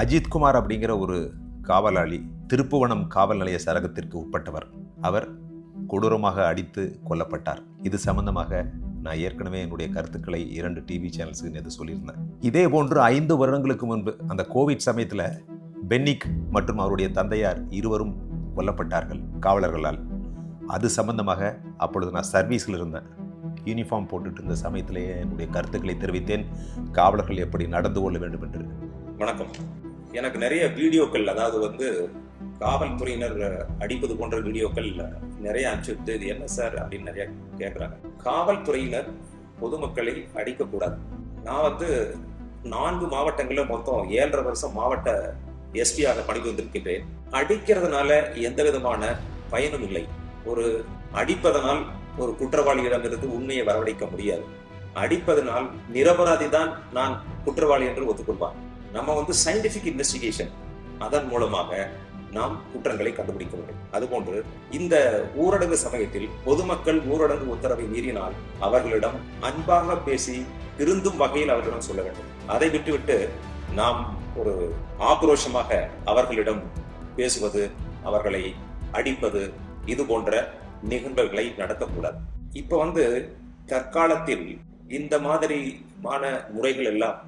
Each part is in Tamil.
அஜித்குமார் அப்படிங்கிற ஒரு காவலாளி திருப்புவனம் காவல் நிலைய சரகத்திற்கு உட்பட்டவர். அவர் கொடூரமாக அடித்து கொல்லப்பட்டார். இது சம்பந்தமாக நான் ஏற்கனவே என்னுடைய கருத்துக்களை இரண்டு டிவி சேனல்ஸுக்கு நேற்று சொல்லியிருந்தேன். இதே போன்று ஐந்து வருடங்களுக்கு முன்பு அந்த கோவிட் சமயத்தில் பென்னிக் மற்றும் அவருடைய தந்தையார் இருவரும் கொல்லப்பட்டார்கள் காவலர்களால். அது சம்பந்தமாக அப்பொழுது நான் சர்வீஸில் இருந்தேன். யூனிஃபார்ம் போட்டுட்டு இருந்த சமயத்திலேயே என்னுடைய கருத்துக்களை தெரிவித்தேன். காவலர்கள் எப்படி நடந்து கொள்ள வேண்டும் என்று. வணக்கம். எனக்கு நிறைய வீடியோக்கள் அதாவது வந்து காவல்துறையினர் அடிப்பது போன்ற வீடியோக்கள் நிறைய அனுப்பிச்சுட்டு இது என்ன சார் அப்படின்னு நிறைய கேட்குறாங்க காவல்துறையினர் பொதுமக்களை அடிக்கக்கூடாது. நான் வந்து நான்கு மாவட்டங்களில் மொத்தம் ஏழரை வருஷம் மாவட்ட எஸ்பியாக பணிபுரிந்திருக்கின்றேன் அடிக்கிறதுனால எந்த விதமான பயனும் இல்லை. ஒரு அடிப்பதனால் ஒரு குற்றவாளியிடமிருந்து உண்மையை வரவழைக்க முடியாது. அடிப்பதனால் நிரபராதி தான் நான் குற்றவாளி என்று ஒத்துக்கொள்வான். நம்ம வந்து சயின்டிபிக் இன்வெஸ்டிகேஷன் அதன் மூலமாக நாம் குற்றங்களை கண்டுபிடிக்க முடியும். அதுபோன்று இந்த ஊரடங்கு சமயத்தில் பொதுமக்கள் ஊரடங்கு உத்தரவை மீறினால் அவர்களிடம் அன்பாக பேசி திருந்தும் வகையில் அவர்களிடம் சொல்ல வேண்டும். அதை விட்டுவிட்டு நாம் ஒரு ஆக்ரோஷமாக அவர்களிடம் பேசுவது அவர்களை அடிப்பது இது போன்ற நிகழ்வுகளை நடத்தக்கூடாது. இப்ப வந்து தற்காலத்தில் இந்த மாதிரிமான முறைகள் எல்லாம்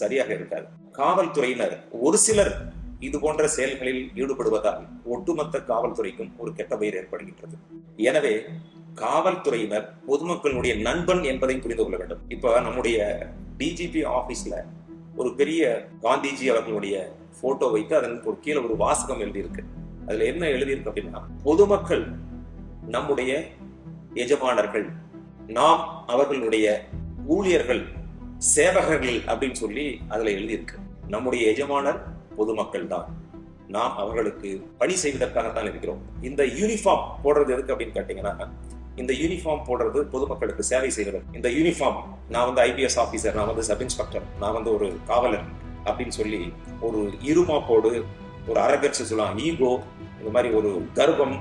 சரியாக இருக்காது. காவல்துறையினர் ஒரு சிலர் இது போன்ற செயல்களில் ஈடுபடுவதால் ஒட்டுமொத்த காவல்துறைக்கும் ஒரு கெட்ட பெயர் ஏற்படுகின்றது. எனவே காவல்துறையினர் பொதுமக்களுடைய நண்பன் என்பதை புரிந்து கொள்ள வேண்டும். இப்ப நம்முடைய டிஜிபி ஆபீஸ்ல ஒரு பெரிய காந்திஜி அவர்களுடைய போட்டோ வைத்து அதன் ஒரு கீழே ஒரு வாசகம் எழுதியிருக்கு. அதுல என்ன எழுதியிருக்கு அப்படின்னா பொதுமக்கள் நம்முடைய எஜமானர்கள் நாம் அவர்களுடைய ஊழியர்கள் சேவகர்கள் அப்படின்னு சொல்லி அதுல எழுதியிருக்கு. நம்முடைய எஜமானர் பொதுமக்கள் தான் நாம் அவர்களுக்கு பணி செய்வதற்காகத்தான் இருக்கிறோம். இந்த யூனிஃபார்ம் போடுறது எதுக்கு அப்படின்னு கேட்டீங்கன்னா இந்த யூனிஃபார்ம் போடுறது பொதுமக்களுக்கு சேவை செய்வது இந்த யூனிஃபார்ம் நான் வந்து ஐபிஎஸ் ஆபீசர் நான் வந்து சப் இன்ஸ்பெக்டர் நான் வந்து ஒரு காவலர் அப்படின்னு சொல்லி ஒரு இருமாப்போடு ஒரு அரகட்சி சொல்லலாம் ஈகோ இந்த மாதிரி ஒரு கர்வம்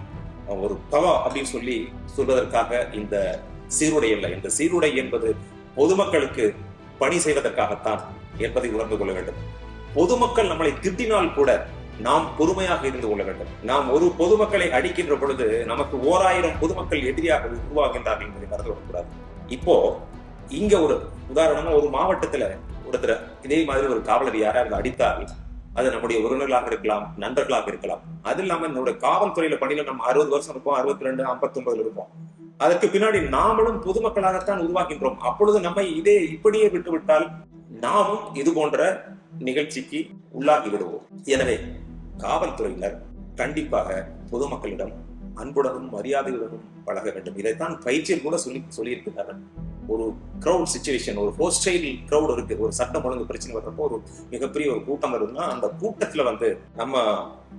ஒரு தவா அப்படின்னு சொல்லி சொல்வதற்காக இந்த சீருடை இல்லை இந்த சீருடை என்பது பொதுமக்களுக்கு பணி செய்வதற்காகத்தான் என்பதை உணர்ந்து கொள்ள வேண்டும். பொதுமக்கள் நம்மளை திட்டினால் கூட நாம் பொறுமையாக இருந்து கொள்ள வேண்டும். நாம் ஒரு பொதுமக்களை அடிக்கின்ற பொழுது நமக்கு ஓராயிரம் பொதுமக்கள் எதிரியாக உருவாகின்றார்கள் என்பதை மறந்து விடக்கூடாது இப்போ இங்க ஒரு உதாரணமா ஒரு மாவட்டத்துல ஒருத்தர் இதே மாதிரி ஒரு காவலர் யாராவது அடித்தால் அது நம்முடைய உறவினர்களாக இருக்கலாம் நண்பர்களாக இருக்கலாம். அது இல்லாம நம்மளுடைய காவல்துறையில பணியில நம்ம அறுபது வருஷம் இருப்போம் அறுபத்தி ரெண்டு ஐம்பத்தி ஒன்பதுல இருப்போம். அதற்கு பின்னாடி நாமளும் பொதுமக்களாகத்தான் உருவாக்கின்றோம் அப்பொழுது நம்மை இதே இப்படியே விட்டுவிட்டால் நாமும் இது போன்ற நிகழ்ச்சிக்கு உள்ளாகி விடுவோம். எனவே காவல்துறையினர் கண்டிப்பாக பொதுமக்களிடம் அன்புடனும் மரியாதையுடனும் பழக வேண்டும். இதைத்தான் பயிற்சியில் கூட சொல்லி சொல்லியிருக்கிறார்கள். ஒரு க்ரௌட் சுச்சுவேஷன் ஒரு ஹோஸ்டைல் க்ரௌட் இருக்கு. ஒரு சட்டம் ஒழுங்கு பிரச்சனை வர்றப்போ ஒரு மிகப்பெரிய ஒரு கூட்டம் வருதுன்னா அந்த கூட்டத்துல வந்து நம்ம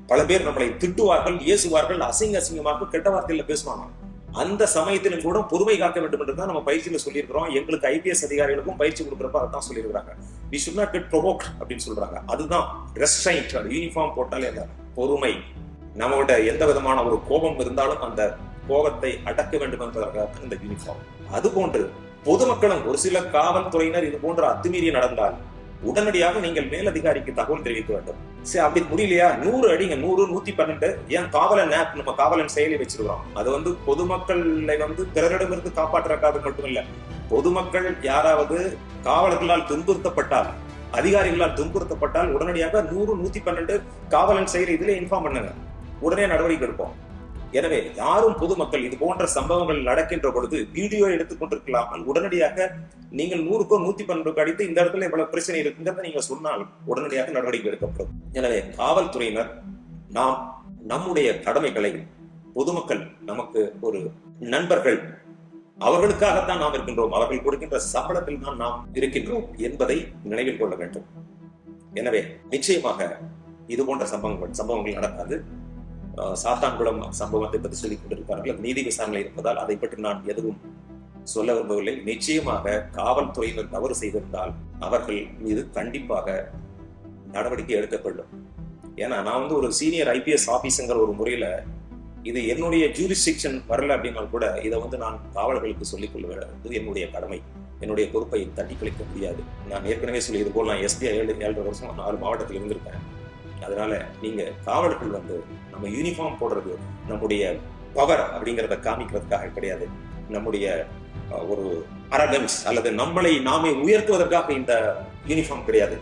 பல பேர் நம்மளை திட்டுவார்கள் ஏசுவார்கள் அசிங்க அசிங்கமாக கெட்ட வார்த்தையில பேசுவாங்க. அந்த சமயத்திலும் கூட பொறுமை காக்க வேண்டும் என்று தான் நம்ம பயிற்சியில சொல்லியிருக்கிறோம். எங்களுக்கு ஐபிஎஸ் அதிகாரிகளுக்கும் பயிற்சி கொடுக்குறப்ப அதான் சொல்லியிருக்கிறாங்க. We should not get provoked அப்படின்னு சொல்றாங்க. அதுதான் ரெஸ்ட்ரைண்ட் யூனிஃபார்ம் போட்டாலே அந்த பொறுமை. நம்மளோட எந்த விதமான ஒரு கோபம் இருந்தாலும் அந்த கோபத்தை அடக்க வேண்டும் என்பதற்காக இந்த யூனிஃபார்ம் அது போன்று பொதுமக்களும் ஒரு சில காவல்துறையினர் இது போன்ற அத்துமீறி நடந்தால் உடனடியாக நீங்கள் மேலதிகாரிக்கு தகவல் தெரிவிக்க வேண்டும். சரி அப்படி முடியலையா? நூறு அடிங்க நூறு நூத்தி பன்னெண்டு ஏன் காவலன் ஆப் நம்ம காவலன் செயலி வச்சிருக்கிறோம். அது வந்து பொதுமக்களை வந்து பிறரிடமிருந்து காப்பாற்றுறக்காக மட்டும் இல்லை பொதுமக்கள் யாராவது காவலர்களால் துன்புறுத்தப்பட்டால் அதிகாரிகளால் துன்புறுத்தப்பட்டால் உடனடியாக நூறு நூத்தி பன்னெண்டு காவலன் செய்கிற இதுல இன்ஃபார்ம் பண்ணுங்க. உடனே நடவடிக்கை எடுப்போம். எனவே யாரும் பொதுமக்கள் இது போன்ற சம்பவங்கள் நடக்கின்ற பொழுது வீடியோ எடுத்துக்கொண்டிருக்கலாமல் உடனடியாக நீங்கள் நூறுக்கோ நூத்தி பன்னெண்டு அடித்து இந்த இடத்துல இவ்வளவு பிரச்சனை இருக்குங்கிறத நீங்க சொன்னால் உடனடியாக நடவடிக்கை எடுக்கப்படும். எனவே காவல்துறையினர் நாம் நம்முடைய கடமைகளை பொதுமக்கள் நமக்கு ஒரு நண்பர்கள் அவர்களுக்காகத்தான் நாம் இருக்கின்றோம். அவர்கள் கொடுக்கின்ற சம்பளத்தில் தான் நாம் இருக்கின்றோம் என்பதை நினைவில் கொள்ள வேண்டும். எனவே நிச்சயமாக இது போன்ற சம்பவங்கள் சம்பவங்கள் நடக்காது. சாத்தான்குளம் சம்பவத்தை பற்றி சொல்லிக் கொண்டிருப்பார்கள் நீதி விசாரணை இருப்பதால் அதை பற்றி நான் எதுவும் சொல்ல விரும்பவில்லை. நிச்சயமாக காவல்துறையினர் தவறு செய்திருந்தால் அவர்கள் மீது கண்டிப்பாக நடவடிக்கை எடுக்கப்படும். ஏன்னா நான் வந்து ஒரு சீனியர் ஐபிஎஸ் ஆபீஸுங்கிற ஒரு முறையில இது என்னுடைய ஜூரிஸ்டிக்ஷன் வரல அப்படின்னா கூட இதை வந்து நான் காவலர்களுக்கு சொல்லிக் கொள்ள வேண்டியது என்னுடைய கடமை. என்னுடைய பொறுப்பை தட்டி கழிக்க முடியாது. நான் ஏற்கனவே சொல்லியது போல் நான் எஸ்பிஐ ஏழு ஏழரை வருஷம் நாலு மாவட்டத்தில் இருந்திருக்கேன். அதனால நீங்க காவலர்கள் வந்து நம்ம யூனிஃபார்ம் போடுறது நம்முடைய பவர் அப்படிங்கிறத காமிக்கிறதுக்காக கிடையாது. நம்முடைய ஒரு அரகன்ஸ் அல்லது நம்மளை நாமே உயர்த்துவதற்காக இந்த யூனிஃபார்ம் கிடையாது.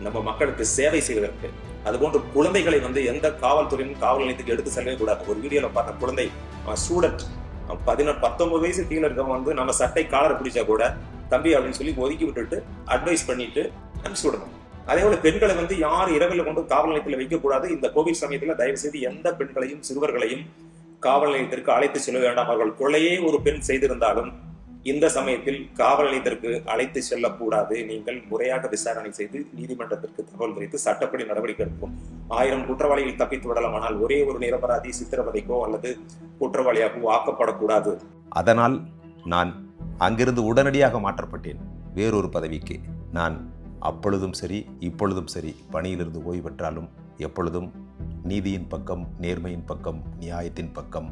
நம்ம மக்களுக்கு சேவை செய்வதற்கு அதுபோன்று குழந்தைகளை வந்து எந்த காவல்துறையும் காவல் நிலையத்துக்கு எடுத்து செல்லவே கூடாது ஒரு வீடியோல பார்த்த குழந்தை ஸ்டூடெண்ட் பதினெட்டு பத்தொன்பது வயசு கீழே இருக்கவங்க வந்து நம்ம சட்டை காலரை பிடிச்சா கூட தம்பி அப்படின்னு சொல்லி ஒதுக்கி விட்டுட்டு அட்வைஸ் பண்ணிட்டு அனுப்பிச்சு விடணும் அதே போல பெண்களை வந்து யார் இரவில் கொண்டு காவல் நிலையத்தில் வைக்கக்கூடாது இந்த கோவிட் சமயத்துல தயவு செய்து எந்த பெண்களையும் சிறுவர்களையும் காவல் நிலையத்திற்கு அழைத்து செல்ல வேண்டாம். அவர்கள் கொலையே ஒரு பெண் செய்திருந்தாலும் இந்த சமயத்தில் காவல் நிலையத்திற்கு அழைத்து செல்லக்கூடாது. நீங்கள் முறையாக விசாரணை செய்து நீதிமன்றத்திற்கு தகவல் தெரிவித்து சட்டப்படி நடவடிக்கை எடுக்கும் ஆயிரம் குற்றவாளிகள் தப்பித்து விடலாம். ஆனால் ஒரே ஒரு நிரபராதி சித்திரவதைக்கோ அல்லது குற்றவாளியாகவோ ஆக்கப்படக்கூடாது. அதனால் நான் அங்கிருந்து உடனடியாக மாற்றப்பட்டேன். வேறொரு பதவிக்கு நான் அப்பொழுதும் சரி இப்பொழுதும் சரி பணியிலிருந்து ஓய்வு பெற்றாலும் எப்பொழுதும் நீதியின் பக்கம் நேர்மையின் பக்கம் நியாயத்தின் பக்கம்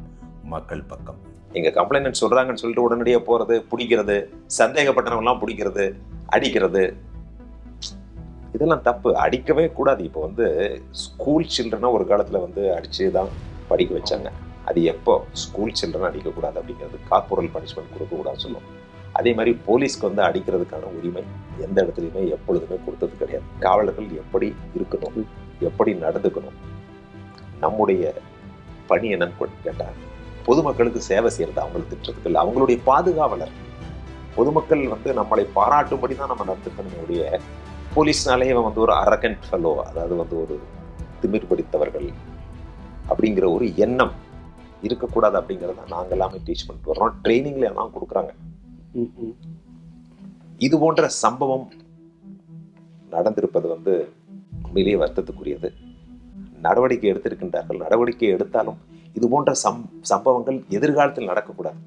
மக்கள் பக்கம். எங்கள் கம்ப்ளைண்ட் சொல்கிறாங்கன்னு சொல்லிட்டு உடனடியாக போகிறது பிடிக்கிறது சந்தேகப்பட்டவங்கலாம் பிடிக்கிறது அடிக்கிறது. இதெல்லாம் தப்பு. அடிக்கவே கூடாது. இப்போ வந்து ஸ்கூல் சில்ட்ரனை ஒரு காலத்தில் வந்து அடித்து தான் படிக்க வச்சாங்க. அது எப்போ? ஸ்கூல் சில்ட்ரன் அடிக்கக்கூடாது அப்படிங்கிறது கார்பரல் பனிஷ்மெண்ட் கொடுக்கக்கூடாதுன்னு சொல்லுவோம் அதே மாதிரி போலீஸ்க்கு வந்து அடிக்கிறதுக்கான உரிமை எந்த இடத்துலையுமே எப்பொழுதுமே கொடுத்தது கிடையாது. காவலர்கள் எப்படி இருக்கணும்? எப்படி நடந்துக்கணும்? நம்முடைய பணி என்னன்னு கேட்டால் பொதுமக்களுக்கு சேவை செய்யறது அவங்களுக்கு திட்டத்துக்கு இல்லை அவங்களுடைய பாதுகாவலர். பொதுமக்கள் வந்து நம்மளை பாராட்டும்படி தான் நம்ம நடந்துக்கணும். ஒழிய போலீஸ்னாலே இவன் வந்து ஒரு அரகண்ட் ஃபெலோ அதாவது வந்து ஒரு திமிர் பிடித்தவர்கள் அப்படிங்கிற ஒரு எண்ணம் இருக்கக்கூடாது அப்படிங்கிறத நாங்கள் எல்லாமே டீச் பண்ணிட்டு வர்றோம். ட்ரைனிங்ல எல்லாம் கொடுக்குறாங்க. இது போன்ற சம்பவம் நடந்திருப்பது வந்து உண்மையிலேயே வருத்தத்துக்குரியது. நடவடிக்கை எடுத்திருக்கின்றார்கள். நடவடிக்கை எடுத்தாலும் இது போன்ற சம் சம்பவங்கள் எதிர்காலத்தில் நடக்கக்கூடாது.